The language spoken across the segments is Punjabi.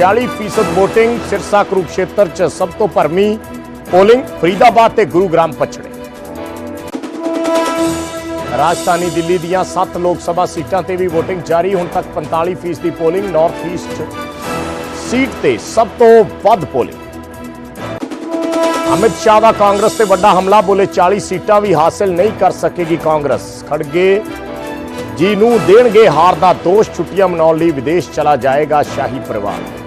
46% VOTING ਸਿਰਸਾ ਕੁਰੂਕਸ਼ੇਤਰ ਚ ਸਭ ਤੋਂ ਭਰਮੀ ਪੋਲਿੰਗ ਫਰੀਦਾਬਾਦ ਤੇ ਗੁਰੂਗ੍ਰਾਮ ਪਛੜੇ ਰਾਜਧਾਨੀ ਦਿੱਲੀ ਦੀਆਂ 7 ਲੋਕ ਸਭਾ ਸੀਟਾਂ ਤੇ ਵੀ VOTING ਜਾਰੀ ਹੁਣ ਤੱਕ 45% ਦੀ ਪੋਲਿੰਗ ਨਾਰਥ ਈਸਟ ਸੀਟ ਤੇ ਸਭ ਤੋਂ ਵੱਧ ਪੋਲਿੰਗ ਅਮਿਤ ਸ਼ਾਹ ਦਾ ਕਾਂਗਰਸ ਤੇ ਵੱਡਾ ਹਮਲਾ ਬੋਲੇ 40 ਸੀਟਾਂ ਵੀ ਹਾਸਲ ਨਹੀਂ ਕਰ ਸਕੇਗੀ ਕਾਂਗਰਸ ਖੜਗੇ ਜੀ ਨੂੰ ਦੇਣਗੇ ਹਾਰ ਦਾ ਦੋਸ਼ ਛੁੱਟੀਆਂ ਮਨਾਉਣ ਲਈ ਵਿਦੇਸ਼ ਚਲਾ ਜਾਏਗਾ ਸ਼ਾਹੀ ਪਰਿਵਾਰ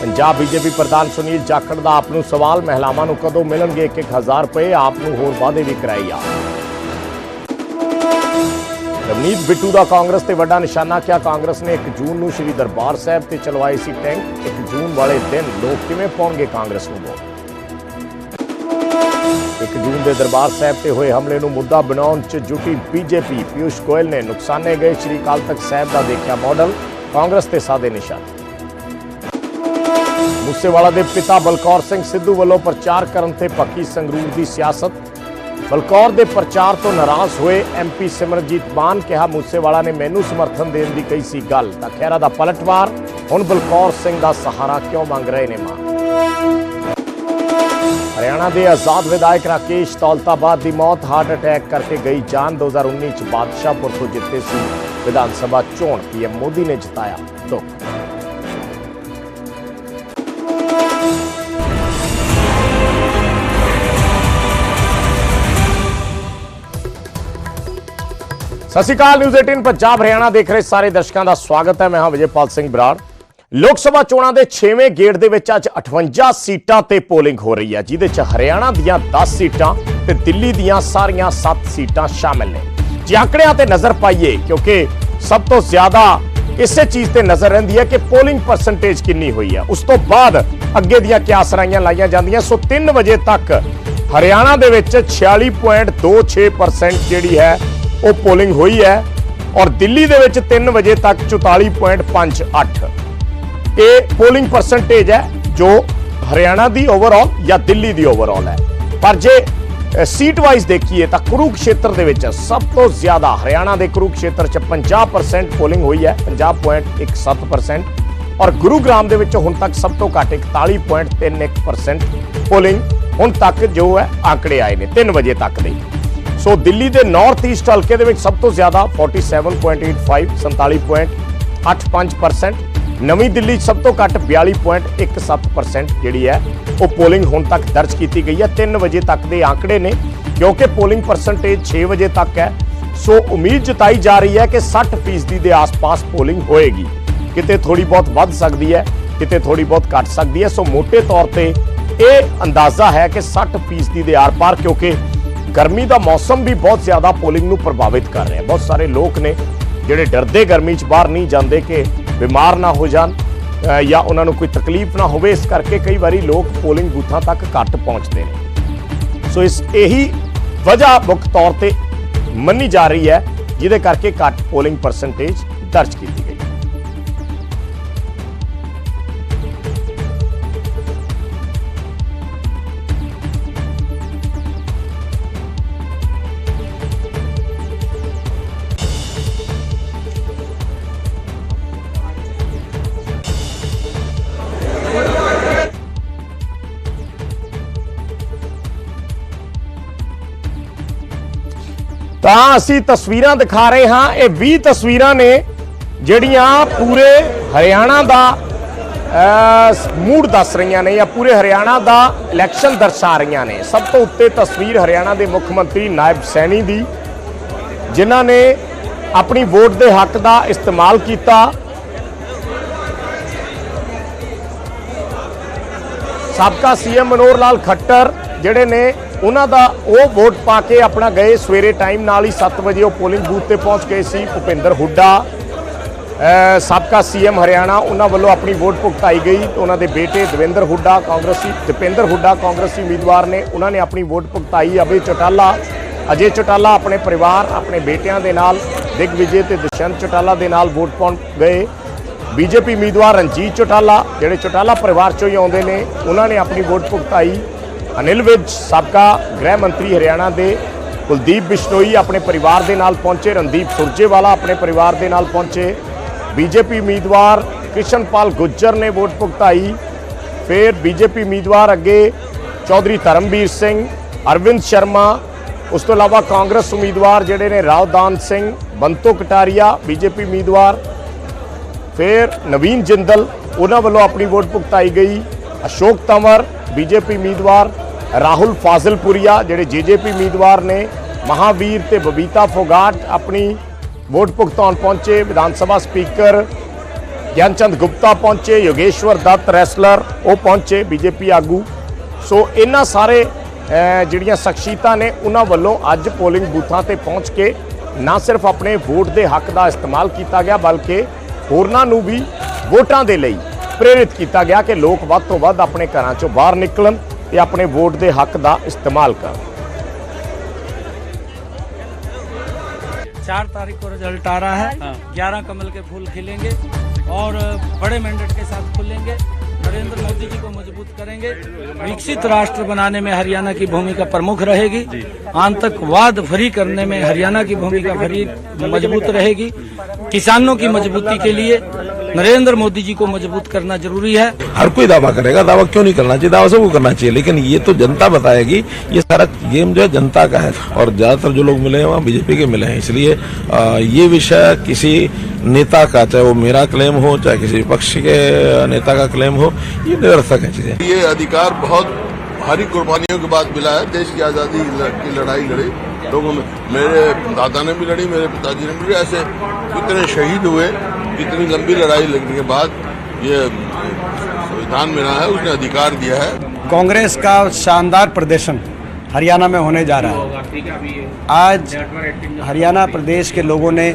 ਪੰਜਾਬ ਬੀਜੇਪੀ ਪ੍ਰਧਾਨ ਸੁਨੀਲ ਜਾਖੜ ਦਾ ਆਪ ਨੂੰ ਸਵਾਲ, ਮਹਿਲਾਵਾਂ ਨੂੰ ਕਦੋਂ ਮਿਲਣਗੇ 1000 ਰੁਪਏ? ਆਪ ਨੂੰ ਹੋਰ ਵਾਅਦੇ ਵੀ ਕਰਾਈ ਆ ਰਵਨੀਤ ਬਿੱਟੂ ਦਾ ਕਾਂਗਰਸ ਤੇ ਵੱਡਾ ਨਿਸ਼ਾਨਾ ਕਿਹਾ, ਕਾਂਗਰਸ ਨੇ 1 ਜੂਨ ਨੂੰ ਸ਼੍ਰੀ ਦਰਬਾਰ ਸਾਹਿਬ ਤੇ ਚਲਵਾਏ ਸੀ ਟੈਂਕ। 1 ਜੂਨ ਵਾਲੇ ਦਿਨ ਲੋਕ ਕਿਵੇਂ ਪਾਉਣਗੇ ਕਾਂਗਰਸ ਨੂੰ ਵੋਟ? 1 ਜੂਨ ਦੇ ਦਰਬਾਰ ਸਾਹਿਬ ਤੇ ਹੋਏ ਹਮਲੇ ਨੂੰ ਮੁੱਦਾ ਬਣਾਉਣ 'ਚ ਜੁਟੀ ਬੀਜੇਪੀ। ਪਿਊਸ਼ ਗੋਇਲ ਨੇ ਨੁਕਸਾਨੇ ਗਏ। ਸ਼੍ਰੀ ਅਕਾਲ ਤਖਤ ਸਾਹਿਬ ਦਾ ਦੇਖਿਆ ਮਾਡਲ, ਕਾਂਗਰਸ ਤੇ ਸਾਦੇ ਨਿਸ਼ਾਨੇ। ਮੂਸੇਵਾਲਾ ਦੇ ਪਿਤਾ ਬਲਕੌਰ ਸਿੰਘ ਸਿੱਧੂ ਵੱਲੋਂ ਪ੍ਰਚਾਰ ਕਰਨ ਤੇ ਪੱਕੀ ਸੰਗਰੂਰ ਦੀ ਸਿਆਸਤ। ਬਲਕੌਰ ਦੇ ਪ੍ਰਚਾਰ ਤੋਂ ਨਾਰਾਜ਼ ਹੋਏ ਐਮਪੀ ਸਿਮਰਜੀਤ ਮਾਨ ਕਿਹਾ, ਮੂਸੇਵਾਲਾ ਨੇ ਮੈਨੂੰ ਸਮਰਥਨ ਦੇਣ ਦੀ ਕਹੀ ਸੀ ਗੱਲ। ਤਾਂ ਖਹਿਰਾ ਦਾ ਪਲਟਵਾਰ, ਹੁਣ ਬਲਕੌਰ ਸਿੰਘ ਦਾ ਸਹਾਰਾ ਕਿਉਂ ਮੰਗ ਰਹੇ ਨੇ ਮਾਨ ਹਰਿਆਣਾ ਦੇ ਆਜ਼ਾਦ ਵਿਧਾਇਕ ਰਾਕੇਸ਼ ਤੌਲਤਾਬਾਦ ਦੀ ਮੌਤ, ਹਾਰਟ ਅਟੈਕ ਕਰਕੇ ਗਈ ਜਾਨ 2019 ਚ ਬਾਦਸ਼ਾਹਪੁਰ ਤੋਂ ਜਿੱਤੇ ਸੀ ਵਿਧਾਨ ਸਭਾ ਚੋਣ ਪੀਐਮ ਮੋਦੀ ਨੇ ਜਿਤਾਇਆ ਦੁੱਖ। ਸਤਿ ਸ਼੍ਰੀ ਅਕਾਲ ਨਿਊਜ਼ 18 ਪੰਜਾਬ, ਹਰਿਆਣਾ ਦੇਖ ਰਹੇ ਸਾਰੇ ਦਰਸ਼ਕਾਂ ਦਾ ਸਵਾਗਤ ਹੈ। ਮੈਂ ਹਾਂ ਵਿਜੇਪਾਲ ਸਿੰਘ ਬਰਾੜ। ਲੋਕ ਸਭਾ ਚੋਣਾਂ ਦੇ 6ਵੇਂ ਗੇੜ ਦੇ ਵਿੱਚ ਅੱਜ 58 ਸੀਟਾਂ ਤੇ ਪੋਲਿੰਗ ਹੋ ਰਹੀ ਹੈ ਜਿਦੇ ਚ ਹਰਿਆਣਾ ਦੀਆਂ 10 ਸੀਟਾਂ ਤੇ ਦਿੱਲੀ ਦੀਆਂ ਸਾਰੀਆਂ 7 ਸੀਟਾਂ ਸ਼ਾਮਿਲ ਨੇ। ਜੇ ਆંકੜਿਆਂ ਤੇ ਨਜ਼ਰ ਪਾਈਏ, ਕਿਉਂਕਿ ਸਭ ਤੋਂ ਜ਼ਿਆਦਾ ਇਸੇ ਚੀਜ਼ ਤੇ ਨਜ਼ਰ ਰਹਿੰਦੀ ਹੈ ਕਿ ਪੋਲਿੰਗ ਪਰਸੈਂਟੇਜ ਕਿੰਨੀ ਹੋਈ ਹੈ। ਉਸ ਤੋਂ ਬਾਅਦ ਅੱਗੇ ਦੀਆਂ ਕਿਆਸਰਾਈਆਂ ਲਾਈਆਂ ਜਾਂਦੀਆਂ, ਸੋ 3 ਵਜੇ ਤੱਕ ਹਰਿਆਣਾ ਦੇ ਵਿੱਚ 46.26% ਜਿਹੜੀ ਹੈ ਉਹ ਪੋਲਿੰਗ ਹੋਈ ਹੈ ਔਰ ਦਿੱਲੀ ਦੇ ਵਿੱਚ 3 ਵਜੇ ਤੱਕ 44.58 ਇਹ ਪੋਲਿੰਗ ਪਰਸੈਂਟੇਜ ਹੈ ਜੋ ਹਰਿਆਣਾ ਦੀ ਓਵਰਆਲ ਜਾਂ ਦਿੱਲੀ ਦੀ ਓਵਰਆਲ ਹੈ। ਪਰ ਜੇ ਸੀਟ ਵਾਈਜ਼ ਦੇਖੀਏ ਤਾਂ ਕੁਰੂਕਸ਼ੇਤਰ ਦੇ ਵਿੱਚ ਸਭ ਤੋਂ ਜ਼ਿਆਦਾ ਹਰਿਆਣਾ ਦੇ ਕੁਰੂਕਸ਼ੇਤਰ ਚ 50% ਪੋਲਿੰਗ ਹੋਈ ਹੈ 50.17% ਔਰ ਗੁਰੂਗ੍ਰਾਮ ਦੇ ਵਿੱਚ ਹੁਣ ਤੱਕ ਸਭ ਤੋਂ ਘੱਟ 41.31% ਪੋਲਿੰਗ ਹੁਣ ਤੱਕ ਜੋ ਹੈ ਆંકੜੇ ਆਏ ਨੇ 3 ਵਜੇ ਤੱਕ ਦੇ। ਸੋ ਦਿੱਲੀ ਦੇ ਨਾਰਥ ਈਸਟ ਹਲਕੇ ਦੇ ਵਿੱਚ ਸਭ ਤੋਂ ਜ਼ਿਆਦਾ 47.85 47.85% ਨਵੀਂ ਦਿੱਲੀ ਸਭ ਤੋਂ ਘੱਟ 42.17% ਜਿਹੜੀ ਹੈ, ਉਹ ਪੋਲਿੰਗ ਹੁਣ ਤੱਕ ਦਰਜ ਕੀਤੀ ਗਈ ਹੈ। 3 ਵਜੇ ਤੱਕ ਦੇ ਆંકੜੇ ਨੇ, ਕਿਉਂਕਿ ਪੋਲਿੰਗ ਪਰਸੈਂਟੇਜ 6 ਵਜੇ ਤੱਕ ਹੈ। ਸੋ ਉਮੀਦ ਜਤਾਈ ਜਾ ਰਹੀ ਹੈ ਕਿ 60% ਦੇ ਆਸ-ਪਾਸ ਪੋਲਿੰਗ ਹੋਏਗੀ। ਕਿਤੇ ਥੋੜੀ ਬਹੁਤ ਵੱਧ ਸਕਦੀ ਹੈ, ਕਿਤੇ ਥੋੜੀ ਬਹੁਤ ਘੱਟ ਸਕਦੀ ਹੈ। ਸੋ ਮੋٹے ਤੌਰ ਤੇ ਇਹ ਅੰਦਾਜ਼ਾ ਹੈ ਕਿ 60% ਦੇ ਆਰ-ਪਾਰ, ਕਿਉਂਕਿ ਗਰਮੀ ਦਾ ਮੌਸਮ ਵੀ ਬਹੁਤ ਜ਼ਿਆਦਾ ਪੋਲਿੰਗ ਨੂੰ ਪ੍ਰਭਾਵਿਤ ਕਰ ਰਿਹਾ ਹੈ। ਬਹੁਤ ਸਾਰੇ ਲੋਕ ਨੇ ਜਿਹੜੇ ਡਰਦੇ ਗਰਮੀ 'ਚ ਬਾਹਰ ਨਹੀਂ ਜਾਂਦੇ ਕਿ ਬਿਮਾਰ ਨਾ ਹੋ ਜਾਣ ਜਾਂ ਉਹਨਾਂ ਨੂੰ ਕੋਈ ਤਕਲੀਫ ਨਾ ਹੋਵੇ। ਇਸ ਕਰਕੇ ਕਈ ਵਾਰੀ ਲੋਕ ਪੋਲਿੰਗ ਬੂਥਾਂ ਤੱਕ ਘੱਟ ਪਹੁੰਚਦੇ ਨੇ। ਸੋ ਇਸ, ਇਹੀ ਵਜ੍ਹਾ ਮੁੱਖ ਤੌਰ ਤੇ ਮੰਨੀ ਜਾ ਰਹੀ ਹੈ, ਜਿਹਦੇ ਕਰਕੇ ਘੱਟ ਪੋਲਿੰਗ ਪਰਸੈਂਟੇਜ ਦਰਜ ਕੀਤੀ ਤਾਂ ਅਸੀਂ ਤਸਵੀਰਾਂ ਦਿਖਾ ਰਹੇ ਹਾਂ। ਇਹ 20 ਤਸਵੀਰਾਂ ਨੇ ਜਿਹੜੀਆਂ ਪੂਰੇ ਹਰਿਆਣਾ ਦਾ ਮੂਡ ਦੱਸ ਰਹੀਆਂ ਨੇ ਜਾਂ ਪੂਰੇ ਹਰਿਆਣਾ ਦਾ ਇਲੈਕਸ਼ਨ ਦਰਸਾ ਰਹੀਆਂ ਨੇ। ਸਭ ਤੋਂ ਉੱਤੇ ਤਸਵੀਰ ਹਰਿਆਣਾ ਦੇ ਮੁੱਖ ਮੰਤਰੀ ਨਾਇਬ ਸੈਣੀ ਦੀ, ਜਿਨ੍ਹਾਂ ਨੇ ਆਪਣੀ ਵੋਟ ਦੇ ਹੱਕ ਦਾ ਇਸਤੇਮਾਲ ਕੀਤਾ। ਸਾਬਕਾ ਸੀਐਮ ਮਨੋਹਰ ਲਾਲ ਖੱਟਰ ਜਿਹੜੇ ਨੇ ਉਹਨਾਂ ਦਾ ਉਹ ਵੋਟ ਪਾ ਕੇ ਆਪਣਾ ਗਏ ਸਵੇਰੇ ਟਾਈਮ ਨਾਲ ਹੀ 7 ਵਜੇ ਉਹ ਪੋਲਿੰਗ ਬੂਥ ਤੇ ਪਹੁੰਚ ਗਏ ਸੀ ਭੁਪਿੰਦਰ ਹੁੱਡਾ। ਅਹ ਸਾਬਕਾ ਸੀਐਮ ਹਰਿਆਣਾ, ਉਹਨਾਂ ਵੱਲੋਂ ਆਪਣੀ ਵੋਟ ਭੁਗਤਾਈ ਗਈ। ਉਹਨਾਂ ਦੇ ਬੇਟੇ ਦਵਿੰਦਰ ਹੁੱਡਾ, ਕਾਂਗਰਸੀ ਦਪਿੰਦਰ ਹੁੱਡਾ, ਕਾਂਗਰਸੀ ਉਮੀਦਵਾਰ ਨੇ ਉਹਨਾਂ ਨੇ ਆਪਣੀ ਵੋਟ ਭੁਗਤਾਈ। ਅਭੇ ਚੋਟਾਲਾ, ਅਜੇ ਚੋਟਾਲਾ ਆਪਣੇ ਪਰਿਵਾਰ, ਆਪਣੇ ਬੇਟਿਆਂ ਦੇ ਨਾਲ, ਦਿਗਵਿਜੇ ਤੇ ਦੁਸ਼ਯੰਤ ਚੋਟਾਲਾ ਦੇ ਨਾਲ ਵੋਟ ਪਾਉਣ ਗਏ। ਬੀਜੇਪੀ ਉਮੀਦਵਾਰ ਰਣਜੀਤ ਚੋਟਾਲਾ, ਜਿਹੜੇ ਚੋਟਾਲਾ ਪਰਿਵਾਰ ਚੋਂ ਹੀ ਆਉਂਦੇ ਨੇ, ਉਹਨਾਂ ਨੇ ਆਪਣੀ ਵੋਟ ਭੁਗਤਾਈ। ਅਨਿਲ ਵਿਜ ਸਾਬਕਾ ਗ੍ਰਹਿ ਮੰਤਰੀ ਹਰਿਆਣਾ ਦੇ ਕੁਲਦੀਪ ਬਿਸ਼ਨੋਈ ਆਪਣੇ ਪਰਿਵਾਰ ਦੇ ਨਾਲ ਪਹੁੰਚੇ, ਰਣਦੀਪ ਸੁਰਜੇਵਾਲਾ ਆਪਣੇ ਪਰਿਵਾਰ ਦੇ ਨਾਲ ਪਹੁੰਚੇ। ਬੀਜੇਪੀ ਉਮੀਦਵਾਰ ਕ੍ਰਿਸ਼ਨਪਾਲ ਗੁੱਜਰ ਨੇ ਵੋਟ ਭੁਗਤਾਈ। ਫਿਰ ਬੀਜੇਪੀ ਉਮੀਦਵਾਰ ਅੱਗੇ ਚੌਧਰੀ ਧਰਮਵੀਰ ਸਿੰਘ, ਅਰਵਿੰਦ ਸ਼ਰਮਾ, ਉਸ ਤੋਂ ਇਲਾਵਾ ਕਾਂਗਰਸ ਉਮੀਦਵਾਰ ਜਿਹੜੇ ਨੇ ਰਾਵਦਾਨ ਸਿੰਘ, ਬੰਤੋ ਕਟਾਰੀਆ, ਬੀਜੇਪੀ ਉਮੀਦਵਾਰ। ਫਿਰ ਨਵੀਨ ਜਿੰਦਲ, ਉਹਨਾਂ ਵੱਲੋਂ ਆਪਣੀ ਵੋਟ ਭੁਗਤਾਈ ਗਈ। ਅਸ਼ੋਕ ਤੰਵਰ, ਬੀਜੇਪੀ ਉਮੀਦਵਾਰ। ਰਾਹੁਲ ਫਾਜ਼ਿਲਪੁਰੀਆ, ਜਿਹੜੇ ਜੇਜੇਪੀ ਉਮੀਦਵਾਰ ਨੇ, ਮਹਾਵੀਰ ਤੇ ਬਬੀਤਾ ਫੋਗਾਟ ਆਪਣੀ ਵੋਟ ਭੁਗਤਾਉਣ ਪਹੁੰਚੇ, ਵਿਧਾਨ ਸਭਾ ਸਪੀਕਰ ਗਿਆਨਚੰਦ ਗੁਪਤਾ ਪਹੁੰਚੇ, ਯੋਗੇਸ਼ਵਰ ਦੱਤ ਰੈਸਲਰ, ਉਹ ਪਹੁੰਚੇ ਬੀਜੇਪੀ ਆਗੂ। ਸੋ ਇਹਨਾਂ ਸਾਰੇ ਜਿਹੜੀਆਂ ਸ਼ਖਸੀਅਤਾਂ ਨੇ, ਉਹਨਾਂ ਵੱਲੋਂ ਅੱਜ ਪੋਲਿੰਗ ਬੂਥਾਂ ਤੇ ਪਹੁੰਚ ਕੇ ਨਾ ਸਿਰਫ ਆਪਣੇ ਵੋਟ ਦੇ ਹੱਕ ਦਾ ਇਸਤੇਮਾਲ ਕੀਤਾ ਗਿਆ, ਬਲਕਿ ਹੋਰਨਾਂ ਨੂੰ ਵੀ ਵੋਟਾਂ ਦੇ ਲਈ ਪ੍ਰੇਰਿਤ ਕੀਤਾ ਗਿਆ ਕਿ ਲੋਕ ਵੱਧ ਤੋਂ ਵੱਧ ਆਪਣੇ ਘਰਾਂ ਚੋਂ ਬਾਹਰ ਨਿਕਲਣ। ਤੇ ਆਪਣੇ ਵੋਟ ਦੇ ਹੱਕ ਦਾ ਇਸਤੇਮਾਲ ਕਰਨ चार तारीख को रिजल्ट आ रहा है ग्यारह कमल के फूल खिलेंगे और बड़े मैंडेट के साथ खुलेंगे नरेंद्र मोदी जी को मजबूत करेंगे विकसित राष्ट्र बनाने में हरियाणा की भूमिका प्रमुख रहेगी आतंकवाद फ्री करने में हरियाणा की भूमिका फ्री मजबूत रहेगी किसानों की मजबूती के लिए नरेंद्र मोदी जी को मज़बूत करना ज़रूरी है। हर कोई दावा करेगा दावा क्यों नहीं करना चाहिए? दावा सबको करना चाहिए लेकिन ये तो जनता बताएगी ये सारा गेम जो है जनता का है। और ज़्यादातर जो लोग मिले हैं वहाँ बीजेपी के मिले हैं। इसलिए ये विषय किसी नेता का चाहे वो मेरा क्लेम हो चाहे किसी विपक्ष के नेता का क्लेम हो ये निरर्थक है चीज़ें। ये अधिकार बहुत भारी कुर्बानियों के बाद मिला है। देश की आज़ादी की लड़ाई लड़ी। लोगों में मेरे दादा ने भी लड़ी मेरे पिताजी ने भी ऐसे कितने शहीद हुए कितनी लंबी लड़ाई लगने के बाद ये संविधान मिला है, उसने अधिकार दिया है। कांग्रेस का शानदार प्रदर्शन हरियाणा में होने जा रहा है। आज हरियाणा प्रदेश के लोगों ने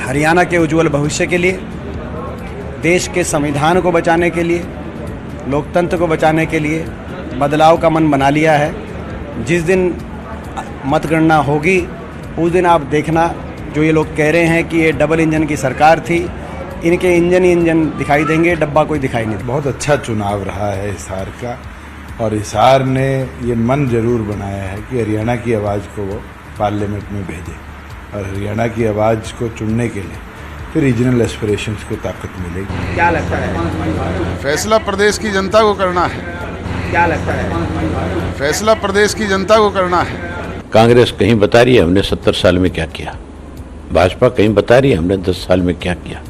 हरियाणा के उज्जवल भविष्य के लिए, देश के संविधान को बचाने के लिए, लोकतंत्र को बचाने के लिए बदलाव का मन बना लिया है। जिस दिन मतगणना होगी, उस दिन आप देखना जो ये लोग कह रहे हैं कि ये डबल इंजन की सरकार थी इनके इंजन ही इंजन दिखाई देंगे डब्बा कोई दिखाई नहीं बहुत अच्छा चुनाव रहा है हिसार का और हिसार ने ये मन ज़रूर बनाया है कि हरियाणा की आवाज़ को वो पार्लियामेंट में भेजे और हरियाणा की आवाज़ को चुनने के लिए फिर रीजनल एस्पिरेशंस को ताकत मिलेगी। क्या लगता है? फैसला प्रदेश की जनता को करना है। क्या लगता है? फैसला प्रदेश की जनता को करना है। कांग्रेस कहीं बता रही है हमने सत्तर साल में क्या किया? भाजपा कहीं बता रही है, हमने दस साल में क्या किया?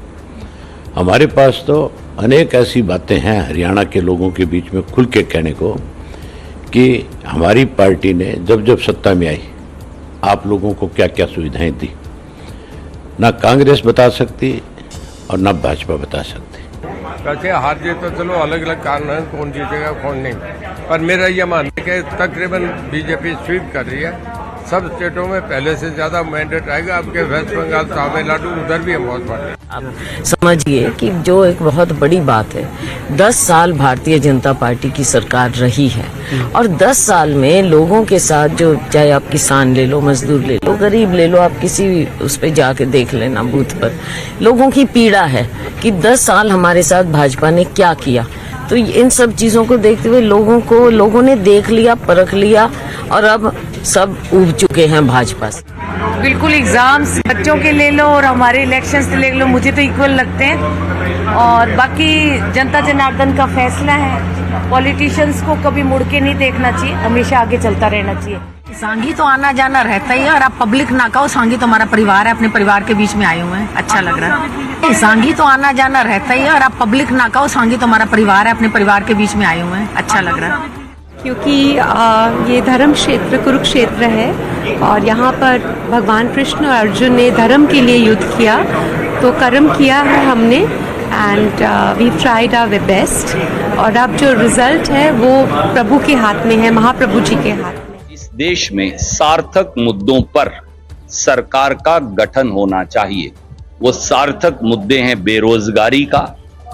हमारे पास तो अनेक ऐसी बातें हैं हरियाणा के लोगों के बीच में खुल के कहने को कि हमारी पार्टी ने जब जब सत्ता में आई, आप लोगों को क्या क्या सुविधाएँ दी? ना कांग्रेस बता सकती और ना भाजपा बता सकती। वैसे हार जीत तो चलो अलग अलग कारण है, कौन जीतेगा, कौन नहीं। पर मेरा ये मानना है कि तकरीबन बीजेपी स्वीप कर रही है। सब स्टेटों में पहले से ज़्यादा मैंडेट आएगा। आपके वेस्ट बंगाल, तमिलनाडु, उधर भी हम बहुत बढ़े आप समझिए कि जो एक बहुत बड़ी बात है, दस साल भारतीय जनता पार्टी की सरकार रही है और दस साल में लोगों के साथ जो चाहे आप किसान ले लो, मजदूर ले लो, गरीब ले लो, आप किसी उस पर जाके देख लेना बूथ पर। लोगों की पीड़ा है कि दस साल हमारे साथ भाजपा ने क्या किया। तो इन सब चीज़ों को देखते हुए लोगों को, लोगों ने देख लिया, परख लिया और अब सब उब चुके हैं भाजपा से। बिल्कुल एग्ज़ाम्स बच्चों के ले लो और हमारे इलेक्शंस ले लो, मुझे तो इक्वल लगते हैं। और बाकी जनता जनार्दन का फैसला है। पॉलिटिशियंस को कभी मुड़ के नहीं देखना चाहिए, हमेशा आगे चलता रहना चाहिए। सांगी तो आना जाना रहता ही है और आप पब्लिक ना कहो, सांगी तो हमारा परिवार है, अपने परिवार के बीच में आए हुए हैं। अच्छा लग रहा है। सांगी तो आना जाना रहता ही है और आप पब्लिक ना कहो, सांगी तो हमारा परिवार है, अपने परिवार के बीच में आए हुए हैं। अच्छा लग रहा है। क्योंकि ये धर्म क्षेत्र कुरुक्षेत्र है और यहाँ पर भगवान कृष्ण और अर्जुन ने धर्म के लिए युद्ध किया तो कर्म किया है हमने and we tried our best और अब जो रिज़ल्ट है वो प्रभु के हाथ में है, महाप्रभु जी के हाथ देश में सार्थक मुद्दों पर सरकार का गठन होना चाहिए। वो सार्थक मुद्दे हैं बेरोजगारी का,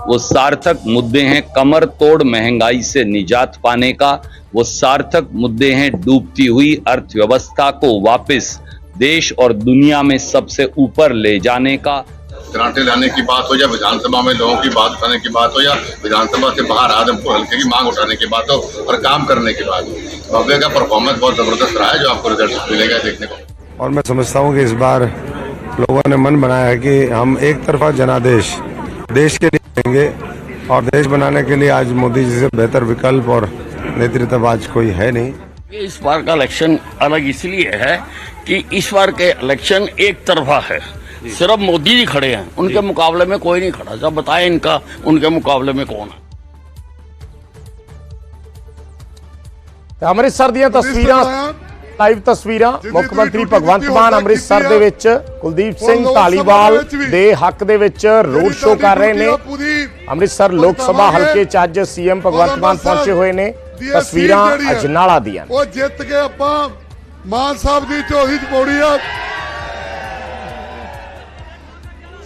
वो सार्थक मुद्दे हैं कमर तोड़ महँगाई से निजात पाने का, वो सार्थक मुद्दे हैं डूबती हुई अर्थव्यवस्था को वापस देश और दुनिया में सबसे ऊपर ले जाने का। ग्रांटें लाने की बात हो या विधानसभा में लोगों की बात उठाने की बात हो या विधानसभा से बाहर आदमपुर हल्के की मांग उठाने की बात हो और काम करने की बात हो। भव्य का परफॉर्मेंस बहुत ज़बरदस्त रहा है जो आपको रिज़ल्ट मिलेगा देखने को? और मैं समझता हूँ कि इस बार लोगों ने मन बनाया है कि हम एक तरफा जनादेश देश के लिए करेंगे और देश बनाने के लिए आज मोदी जी से बेहतर विकल्प और नेतृत्व आज कोई है नहीं। इस बार का इलेक्शन अलग इसलिए है कि इस बार के इलेक्शन एक तरफा है। सिर्फ़ मोदी जी खड़े हैं उनके मुकाबले में कोई नहीं खड़ा। जब बताए इनका उनके मुकाबले में कौन है? ਤੇ ਅੰਮ੍ਰਿਤਸਰ ਦੀਆਂ ਤਸਵੀਰਾਂ ਲਾਈਵ ਤਸਵੀਰਾਂ ਮੁੱਖ ਮੰਤਰੀ ਭਗਵੰਤ ਮਾਨ ਅੰਮ੍ਰਿਤਸਰ ਦੇ ਵਿੱਚ ਕੁਲਦੀਪ ਸਿੰਘ ਢਾਲੀਵਾਲ ਦੇ ਹੱਕ ਦੇ ਵਿੱਚ ਰੋਡ ਸ਼ੋਅ ਕਰ ਰਹੇ ਨੇ। ਅੰਮ੍ਰਿਤਸਰ ਲੋਕ ਸਭਾ ਹਲਕੇ 'ਚ ਅੱਜ ਸੀਐਮ ਭਗਵੰਤ ਮਾਨ ਪਹੁੰਚੇ ਹੋਏ ਨੇ। ਤਸਵੀਰਾਂ ਅਜਨਾਲਾ ਦੀਆਂ। ਉਹ ਜਿੱਤ ਕੇ ਆਪਾਂ ਮਾਨ ਸਾਹਿਬ ਦੀ ਝੋਲੀ ਚ ਪੌੜੀ ਆ।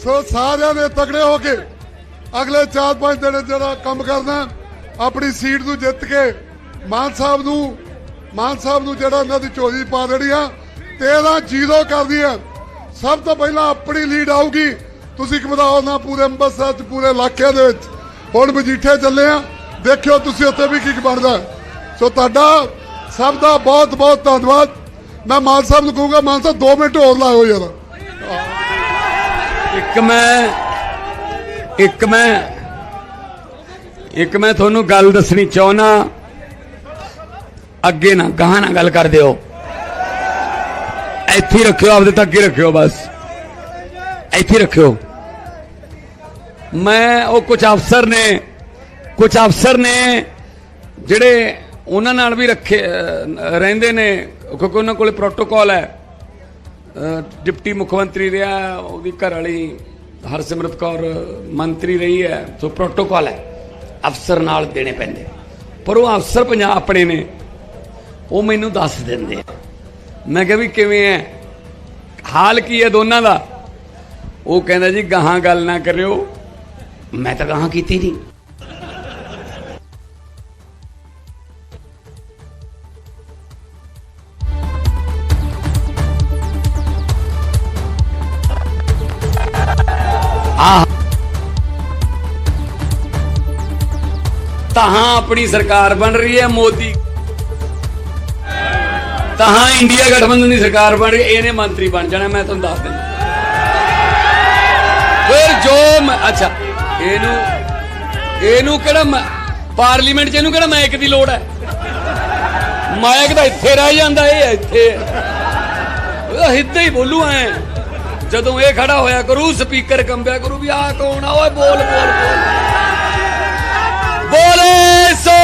ਸੋ ਸਾਰਿਆਂ ਨੇ ਤਕੜੇ ਹੋ ਕੇ ਅਗਲੇ 4-5 ਦਿਨ ਜਿਹੜਾ ਕੰਮ ਕਰਨਾ ਆਪਣੀ ਸੀਟ ਨੂੰ ਜਿੱਤ ਕੇ ਮਾਨ ਸਾਹਿਬ ਨੂੰ, ਮਾਨ ਸਾਹਿਬ ਨੂੰ ਜਿਹੜਾ ਇਹਨਾਂ ਦੀ ਚੋਰੀ ਪਾ ਦੇਣੀ ਆ 13 ਜ਼ੀਰੋ ਕਰਦੀ ਆ ਸਭ ਤੋਂ ਪਹਿਲਾਂ ਆਪਣੀ ਲੀਡ ਆਊਗੀ। ਤੁਸੀਂ ਘਬਰਾਓ ਨਾ ਪੂਰੇ ਅੰਮ੍ਰਿਤਸਰ ਚ, ਪੂਰੇ ਇਲਾਕੇ ਦੇ ਵਿੱਚ। ਹੁਣ ਮਜੀਠੇ ਚੱਲੇ ਆ। ਦੇਖਿਓ ਤੁਸੀਂ ਉੱਥੇ ਵੀ ਕੀ ਬਣਦਾ। ਸੋ ਤੁਹਾਡਾ ਸਭ ਦਾ ਬਹੁਤ ਬਹੁਤ ਧੰਨਵਾਦ। ਮੈਂ ਮਾਨ ਸਾਹਿਬ ਨੂੰ ਕਹੂੰਗਾ, ਮਾਨ ਸਾਹਿਬ 2 ਮਿੰਟ ਹੋਰ ਲਾਇਓ ਯਾਰ। ਇੱਕ ਮੈਂ ਇੱਕ ਮੈਂ ਇੱਕ ਮੈਂ ਤੁਹਾਨੂੰ ਗੱਲ ਦੱਸਣੀ ਚਾਹੁੰਦਾ। ਅੱਗੇ ਨਾ, ਗਾਹਾਂ ਨਾ ਗੱਲ ਕਰ ਦਿਓ ਇੱਥੇ ਰੱਖਿਓ, ਆਪਦੇ ਤੱਕ ਹੀ ਰੱਖਿਓ ਬਸ। ਇੱਥੇ ਰੱਖਿਓ। ਮੈਂ, ਉਹ ਕੁਝ ਅਫਸਰ ਨੇ ਕੁਝ ਅਫਸਰ ਨੇ ਜਿਹੜੇ ਉਹਨਾਂ ਨਾਲ ਵੀ ਰੱਖੇ ਰਹਿੰਦੇ ਨੇ। ਕਿਉਂਕਿ ਉਹਨਾਂ ਕੋਲੇ ਪ੍ਰੋਟੋਕਾਲ ਹੈ। ਡਿਪਟੀ ਮੁੱਖ ਮੰਤਰੀ ਰਿਹਾ, ਉਹਦੀ ਘਰ ਵਾਲੀ ਹਰਸਿਮਰਤ ਕੌਰ ਮੰਤਰੀ ਰਹੀ ਹੈ। ਸੋ ਪ੍ਰੋਟੋਕਾਲ ਹੈ। ਅਫਸਰ ਨਾਲ ਦੇਣੇ ਪੈਂਦੇ। ਪਰ ਉਹ ਅਫਸਰ ਪੰਜਾਬ ਆਪਣੇ ਨੇ। ਉਹ ਮੈਨੂੰ ਦੱਸ ਦਿੰਦੇ ਆ। ਮੈਂ ਕਿਹਾ ਵੀ ਕਿਵੇਂ ਹੈ ਹਾਲ ਕੀ ਹੈ ਦੋਨਾਂ ਦਾ? ਉਹ ਕਹਿੰਦਾ ਜੀ, ਗਾਹਾਂ ਗੱਲ ਨਾ ਕਰਿਓ। ਮੈਂ ਤਾਂ ਗਾਹਾਂ ਕੀਤੀ ਨਹੀਂ ਤਾਂ ਆਪਣੀ ਸਰਕਾਰ ਬਣ ਰਹੀ ਹੈ ਮੋਦੀ। ਤਹਾਂ ਇੰਡੀਆ ਗਠਬੰਧਨ ਦੀ ਸਰਕਾਰ ਬਣ ਰਹੀ, ਇਹਨੇ ਮੰਤਰੀ ਬਣ ਜਾਣਾ, ਮੈਂ ਤੁਹਾਨੂੰ ਦੱਸ ਦਿੰਦਾ। ਫਿਰ ਜੋ ਅੱਛਾ, ਇਹਨੂੰ ਇਹਨੂੰ ਕਿਹੜਾ ਪਾਰਲੀਮੈਂਟ 'ਚ ਇਹਨੂੰ ਕਿਹੜਾ ਮਾਈਕ ਦੀ ਲੋੜ ਹੈ? ਮਾਈਕ ਤਾਂ ਇੱਥੇ ਰਹਿ ਜਾਂਦਾ, ਇਹ ਇੱਥੇ। ਉਹ ਹਿੱਦਾਂ ਹੀ ਬੋਲੂ ਐ। ਜਦੋਂ ਇਹ ਖੜਾ ਹੋਇਆ ਕਰੂ ਸਪੀਕਰ ਕੰਬਿਆ ਕਰੂ ਵੀ ਆਹ ਕੌਣ ਆ? ਓਏ ਬੋਲ ਬੋਲ ਬੋਲ। ਬੋਲੇ ਸੋ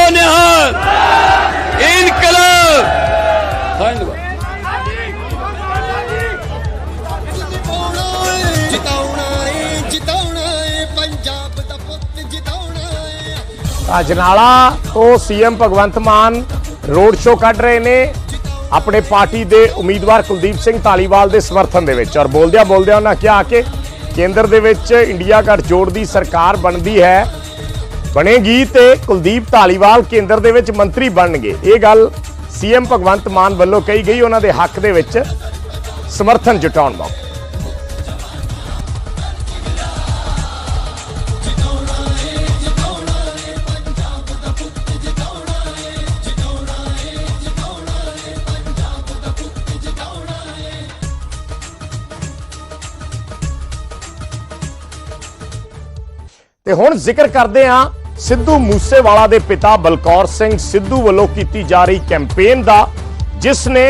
ਅਜਨਾਲਾ ਤੋਂ CM Bhagwant Mann road show ਕੱਢ ਰਹੇ ਨੇ ਆਪਣੇ ਪਾਰਟੀ ਦੇ ਉਮੀਦਵਾਰ ਕੁਲਦੀਪ ਸਿੰਘ ਧਾਲੀਵਾਲ ਦੇ ਸਮਰਥਨ ਦੇ ਵਿੱਚ। ਔਰ ਬੋਲਦਿਆਂ ਬੋਲਦਿਆਂ ਉਹਨਾਂ ਕਿਹਾ ਕਿ ਕੇਂਦਰ ਦੇ ਵਿੱਚ ਇੰਡੀਆ ਗੱਠਜੋੜ ਦੀ ਸਰਕਾਰ ਬਣਦੀ ਹੈ, ਬਣੇਗੀ ਤੇ ਕੁਲਦੀਪ ਧਾਲੀਵਾਲ ਕੇਂਦਰ ਦੇ ਵਿੱਚ ਮੰਤਰੀ ਬਣਨਗੇ। ਇਹ ਗੱਲ ਸੀਐਮ ਭਗਵੰਤ ਮਾਨ ਵੱਲੋਂ ਕਹੀ ਗਈ, ਉਹਨਾਂ ਦੇ ਹੱਕ ਦੇ ਵਿੱਚ ਸਮਰਥਨ ਜੁਟਾਉਣ ਮੌਕੇ। ਤੇ ਹੁਣ ਜ਼ਿਕਰ ਕਰਦੇ ਹਾਂ ਸਿੱਧੂ ਮੂਸੇਵਾਲਾ ਦੇ ਪਿਤਾ ਬਲਕੌਰ ਸਿੰਘ ਸਿੱਧੂ ਵੱਲੋਂ ਕੀਤੀ ਜਾ ਰਹੀ ਕੈਂਪੇਨ ਦਾ, ਜਿਸ ਨੇ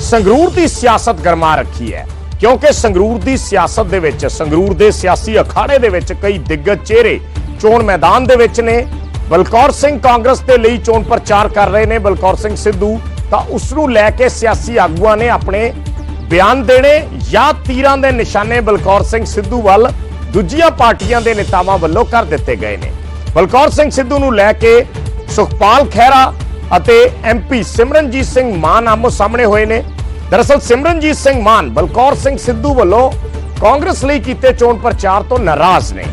ਸੰਗਰੂਰ ਦੀ ਸਿਆਸਤ ਗਰਮਾ ਰੱਖੀ ਹੈ। ਕਿਉਂਕਿ ਸੰਗਰੂਰ ਦੀ ਸਿਆਸਤ ਦੇ ਵਿੱਚ, ਸੰਗਰੂਰ ਦੇ ਸਿਆਸੀ ਅਖਾੜੇ ਦੇ ਵਿੱਚ ਕਈ ਦਿੱਗਜ ਚਿਹਰੇ ਚੋਣ ਮੈਦਾਨ ਦੇ ਵਿੱਚ ਨੇ। ਬਲਕੌਰ ਸਿੰਘ ਕਾਂਗਰਸ ਦੇ ਲਈ ਚੋਣ ਪ੍ਰਚਾਰ ਕਰ ਰਹੇ ਨੇ ਬਲਕੌਰ ਸਿੰਘ ਸਿੱਧੂ। ਤਾਂ ਉਸ ਨੂੰ ਲੈ ਕੇ ਸਿਆਸੀ ਆਗੂਆਂ ਨੇ ਆਪਣੇ ਬਿਆਨ ਦੇਣੇ ਜਾਂ ਤੀਰਾਂ ਦੇ ਨਿਸ਼ਾਨੇ ਬਲਕੌਰ ਸਿੰਘ ਸਿੱਧੂ ਵੱਲ ਦੂਜੀਆਂ ਪਾਰਟੀਆਂ ਦੇ ਨੇਤਾਵਾਂ ਵੱਲੋਂ ਕਰ ਦਿੱਤੇ ਗਏ ਨੇ। ਬਲਕੌਰ ਸਿੰਘ ਸਿੱਧੂ ਨੂੰ ਲੈ ਕੇ ਸੁਖਪਾਲ ਖਹਿਰਾ ਅਤੇ ਐਮਪੀ ਸਿਮਰਨਜੀਤ ਸਿੰਘ ਮਾਨ ਆਮੋ ਸਾਹਮਣੇ ਹੋਏ ਨੇ। ਦਰਅਸਲ ਸਿਮਰਨਜੀਤ ਸਿੰਘ ਮਾਨ ਬਲਕੌਰ ਸਿੰਘ ਸਿੱਧੂ ਵੱਲੋਂ ਕਾਂਗਰਸ ਲਈ ਕੀਤੇ ਚੋਣ ਪ੍ਰਚਾਰ ਤੋਂ ਨਾਰਾਜ਼ ਨੇ।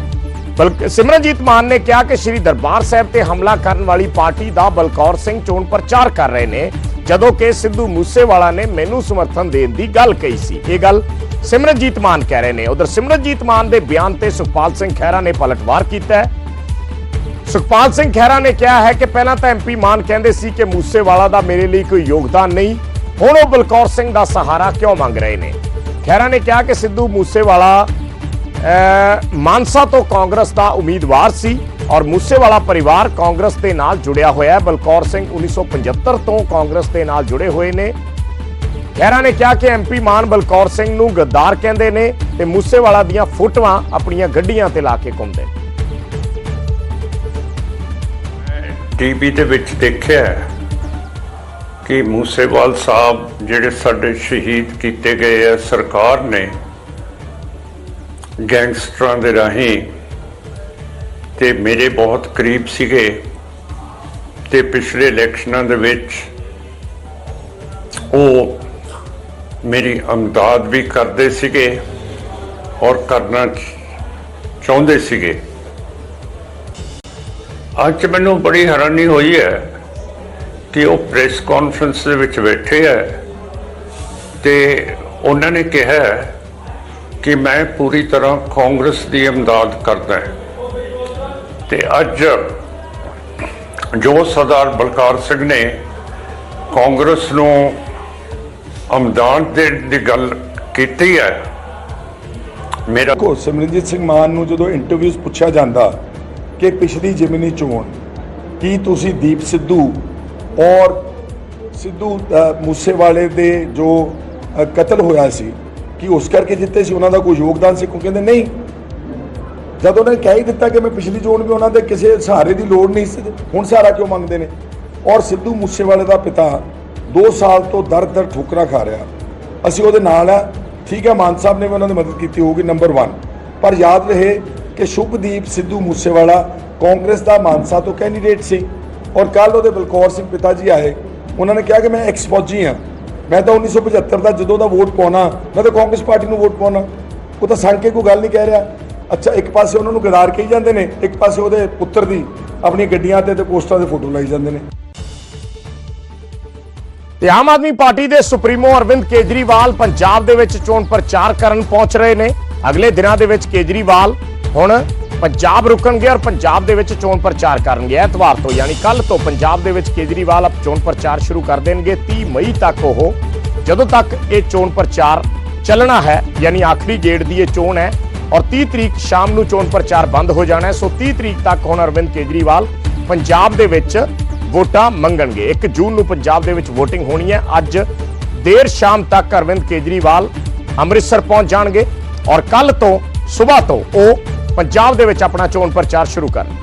ਬਲਕਿ ਸਿਮਰਨਜੀਤ ਮਾਨ ਨੇ ਕਿਹਾ ਕਿ ਸ਼੍ਰੀ ਦਰਬਾਰ ਸਾਹਿਬ ਤੇ ਹਮਲਾ ਕਰਨ ਵਾਲੀ ਪਾਰਟੀ ਦਾ ਬਲਕੌਰ ਸਿੰਘ ਚੋਣ ਪ੍ਰਚਾਰ ਕਰ ਰਹੇ ਨੇ, ਜਦੋਂ ਕਿ ਸਿੱਧੂ ਮੂਸੇਵਾਲਾ ਨੇ ਮੈਨੂੰ ਸਮਰਥਨ ਦੇਣ ਦੀ ਗੱਲ ਕਹੀ ਸੀ। ਇਹ ਗੱਲ ਸਿਮਰਨਜੀਤ ਮਾਨ ਕਹਿ ਰਹੇ ਨੇ। ਉਧਰ ਸਿਮਰਨਜੀਤ ਮਾਨ ਦੇ ਬਿਆਨ ਤੇ ਸੁਖਪਾਲ ਸਿੰਘ ਖਹਿਰਾ ਨੇ ਪਲਟਵਾਰ ਕੀਤਾ ਹੈ। ਸੁਖਪਾਲ ਸਿੰਘ ਖਹਿਰਾ ਨੇ ਕਿਹਾ ਹੈ ਕਿ ਪਹਿਲਾਂ ਤਾਂ ਐਮਪੀ ਮਾਨ ਕਹਿੰਦੇ ਸੀ ਕਿ ਮੂਸੇਵਾਲਾ ਦਾ ਮੇਰੇ ਲਈ ਕੋਈ ਯੋਗਦਾਨ ਨਹੀਂ, ਹੁਣ ਉਹ ਬਲਕੌਰ ਸਿੰਘ ਦਾ ਸਹਾਰਾ ਕਿਉਂ ਮੰਗ ਰਹੇ ਨੇ? ਖਹਿਰਾ ਨੇ ਕਿਹਾ ਕਿ ਸਿੱਧੂ ਮੂਸੇਵਾਲਾ ਮਾਨਸਾ ਤੋਂ ਕਾਂਗਰਸ ਦਾ ਉਮੀਦਵਾਰ ਸੀ ਔਰ ਮੂਸੇਵਾਲਾ ਪਰਿਵਾਰ ਕਾਂਗਰਸ ਦੇ ਨਾਲ ਜੁੜਿਆ ਹੋਇਆ ਹੈ। ਬਲਕੌਰ ਸਿੰਘ 1975 ਤੋਂ ਕਾਂਗਰਸ ਦੇ ਨਾਲ ਜੁੜੇ ਹੋਏ ਨੇ। ਖਹਿਰਾ ਨੇ ਕਿਹਾ ਕਿ ਐਮਪੀ ਮਾਨ ਬਲਕੌਰ ਸਿੰਘ ਨੂੰ ਗੱਦਾਰ ਕਹਿੰਦੇ ਨੇ ਤੇ ਮੂਸੇਵਾਲਾ ਦੀਆਂ ਫੋਟੋਆਂ ਆਪਣੀਆਂ ਗੱਡੀਆਂ ਤੇ ਲਾ ਕੇ ਘੁੰਮਦੇ। ਨੇ ਟੀਵੀ ਦੇ ਵਿੱਚ ਦੇਖਿਆ ਕਿ ਮੂਸੇਵਾਲ ਸਾਹਿਬ ਜਿਹੜੇ ਸਾਡੇ ਸ਼ਹੀਦ ਕੀਤੇ ਗਏ ਆ, ਸਰਕਾਰ ਨੇ ਗੈਂਗਸਟਰਾਂ ਦੇ ਰਾਹੀਂ ਤੇ ਮੇਰੇ ਬਹੁਤ ਕਰੀਬ ਸੀਗੇ ਤੇ ਪਿਛਲੇ ਇਲੈਕਸ਼ਨਾਂ ਦੇ ਵਿੱਚ ਉਹ ਮੇਰੀ ਅਮਦਾਦ ਵੀ ਕਰਦੇ ਸੀਗੇ ਔਰ ਕਰਨਾ ਚਾਹੁੰਦੇ ਸੀਗੇ। ਅੱਜ ਮੈਨੂੰ ਬੜੀ ਹੈਰਾਨੀ ਹੋਈ ਹੈ ਕਿ ਉਹ ਪ੍ਰੈਸ ਕਾਨਫਰੰਸ ਦੇ ਵਿੱਚ ਬੈਠੇ ਹੈ ਤੇ ਉਹਨਾਂ ਨੇ ਕਿਹਾ ਕਿ ਮੈਂ ਪੂਰੀ ਤਰ੍ਹਾਂ ਕਾਂਗਰਸ ਦੀ ਇਮਦਾਦ ਕਰਦਾ ਹਾਂ। ਤੇ ਅੱਜ ਜੋ ਸਰਦਾਰ ਬਲਕਾਰ ਸਿੰਘ ਨੇ ਕਾਂਗਰਸ ਨੂੰ ਇਮਦਾਦ ਦੇਣ ਦੀ ਗੱਲ ਕੀਤੀ ਹੈ। ਮੇਰਾ ਕੋ ਸਿਮਰਨਜੀਤ ਸਿੰਘ ਮਾਨ ਨੂੰ ਜਦੋਂ ਇੰਟਰਵਿਊਜ਼ ਪੁੱਛਿਆ ਜਾਂਦਾ ਕਿ ਪਿਛਲੀ ਜਿਮਨੀ ਚੋਣ ਕੀ ਤੁਸੀਂ ਦੀਪ ਸਿੱਧੂ ਔਰ ਸਿੱਧੂ ਮੂਸੇਵਾਲੇ ਦੇ ਜੋ ਕਤਲ ਹੋਇਆ ਸੀ, ਕਿ ਉਸ ਕਰਕੇ ਜਿੱਤੇ ਸੀ? ਉਹਨਾਂ ਦਾ ਕੋਈ ਯੋਗਦਾਨ ਸੀ? ਕਿਉਂਕਿ ਕਹਿੰਦੇ ਨਹੀਂ। ਜਦ ਉਹਨੇ ਕਹਿ ਹੀ ਦਿੱਤਾ ਕਿ ਮੈਂ ਪਿਛਲੀ ਚੋਣ ਵੀ ਉਹਨਾਂ ਦੇ ਕਿਸੇ ਸਹਾਰੇ ਦੀ ਲੋੜ ਨਹੀਂ ਸੀ, ਹੁਣ ਸਹਾਰਾ ਕਿਉਂ ਮੰਗਦੇ ਨੇ? ਔਰ ਸਿੱਧੂ ਮੂਸੇਵਾਲੇ ਦਾ ਪਿਤਾ 2 ਸਾਲ ਤੋਂ ਦਰ ਦਰ ਠੋਕਰਾਂ ਖਾ ਰਿਹਾ। ਅਸੀਂ ਉਹਦੇ ਨਾਲ ਆ। ਠੀਕ ਹੈ ਮਾਨ ਸਾਹਿਬ ਨੇ ਵੀ ਉਹਨਾਂ ਦੀ ਮਦਦ ਕੀਤੀ ਹੋਊਗੀ ਨੰਬਰ 1 ਪਰ ਯਾਦ ਰਹੇ ਕਿ ਸ਼ੁਭਦੀਪ ਸਿੱਧੂ ਮੂਸੇਵਾਲਾ ਕਾਂਗਰਸ ਦਾ ਮਾਨਸਾ ਤੋਂ ਕੈਂਡੀਡੇਟ ਸੀ। ਔਰ ਕੱਲ ਉਹਦੇ ਬਲਕੌਰ ਸਿੰਘ ਪਿਤਾ ਜੀ ਆਏ। ਉਹਨਾਂ ਨੇ ਕਿਹਾ ਕਿ ਮੈਂ ਐਕਸ ਫੌਜੀ ਹਾਂ। ਮੈਂ ਤਾਂ 1975 ਦਾ ਜਦੋਂ ਦਾ ਵੋਟ ਪਾਉਣਾ, ਮੈਂ ਤਾਂ ਕਾਂਗਰਸ ਪਾਰਟੀ ਨੂੰ ਵੋਟ ਪਾਉਣਾ। ਉਹ ਤਾਂ ਸੜ ਕੇ ਕੋਈ ਗੱਲ ਨਹੀਂ ਕਹਿ ਰਿਹਾ। ਅੱਛਾ, ਇੱਕ ਪਾਸੇ ਉਹਨਾਂ ਨੂੰ ਗਦਾਰ ਕਹੀ ਜਾਂਦੇ ਨੇ, ਇੱਕ ਪਾਸੇ ਉਹਦੇ ਪੁੱਤਰ ਦੀ ਆਪਣੀਆਂ ਗੱਡੀਆਂ ਤੇ ਤੇ ਪੋਸਟਰਾਂ ਦੇ ਫੋਟੋ ਲਾਈ ਜਾਂਦੇ ਨੇ। ਤੇ ਆਮ ਆਦਮੀ ਪਾਰਟੀ ਦੇ ਸੁਪਰੀਮੋ ਅਰਵਿੰਦ ਕੇਜਰੀਵਾਲ ਪੰਜਾਬ ਦੇ ਵਿੱਚ ਚੋਣ ਪ੍ਰਚਾਰ ਕਰਨ ਪਹੁੰਚ ਰਹੇ ਨੇ। ਅਗਲੇ ਦਿਨਾਂ ਦੇ ਵਿੱਚ ਕੇਜਰੀਵਾਲ ਹੁਣ ਪੰਜਾਬ ਰੁਕਣਗੇ ਔਰ ਪੰਜਾਬ ਦੇ ਵਿੱਚ ਚੋਣ ਪ੍ਰਚਾਰ ਕਰਨਗੇ। ਐਤਵਾਰ ਤੋਂ ਯਾਨੀ ਕੱਲ ਤੋਂ ਪੰਜਾਬ ਦੇ ਵਿੱਚ ਕੇਜਰੀਵਾਲ ਆਪ ਚੋਣ ਪ੍ਰਚਾਰ ਸ਼ੁਰੂ ਕਰ ਦੇਣਗੇ। 30 ਮਈ ਤੱਕ ਉਹ ਜਦੋਂ ਤੱਕ ਇਹ ਚੋਣ ਪ੍ਰਚਾਰ ਚੱਲਣਾ ਹੈ, ਯਾਨੀ ਆਖਰੀ ਗੇੜ ਦੀ ਇਹ ਚੋਣ ਹੈ ਔਰ 30 ਤਰੀਕ ਸ਼ਾਮ ਨੂੰ ਚੋਣ ਪ੍ਰਚਾਰ ਬੰਦ ਹੋ ਜਾਣਾ ਹੈ, ਸੋ 30 ਤਰੀਕ ਤੱਕ ਹੁਣ ਅਰਵਿੰਦ ਕੇਜਰੀਵਾਲ ਪੰਜਾਬ ਦੇ ਵਿੱਚ ਵੋਟਾਂ ਮੰਗਣਗੇ। 1 ਜੂਨ ਨੂੰ ਪੰਜਾਬ ਦੇ ਵਿੱਚ VOTING ਹੋਣੀ ਹੈ। ਅੱਜ ਦੇਰ ਸ਼ਾਮ ਤੱਕ ਅਰਵਿੰਦ ਕੇਜਰੀਵਾਲ ਅੰਮ੍ਰਿਤਸਰ ਪਹੁੰਚ ਜਾਣਗੇ ਔਰ ਕੱਲ ਤੋਂ ਸਵੇਰ ਤੋਂ ਉਹ ਪੰਜਾਬ ਦੇ ਵਿੱਚ ਆਪਣਾ ਚੋਣ ਪ੍ਰਚਾਰ ਸ਼ੁਰੂ ਕਰਨ।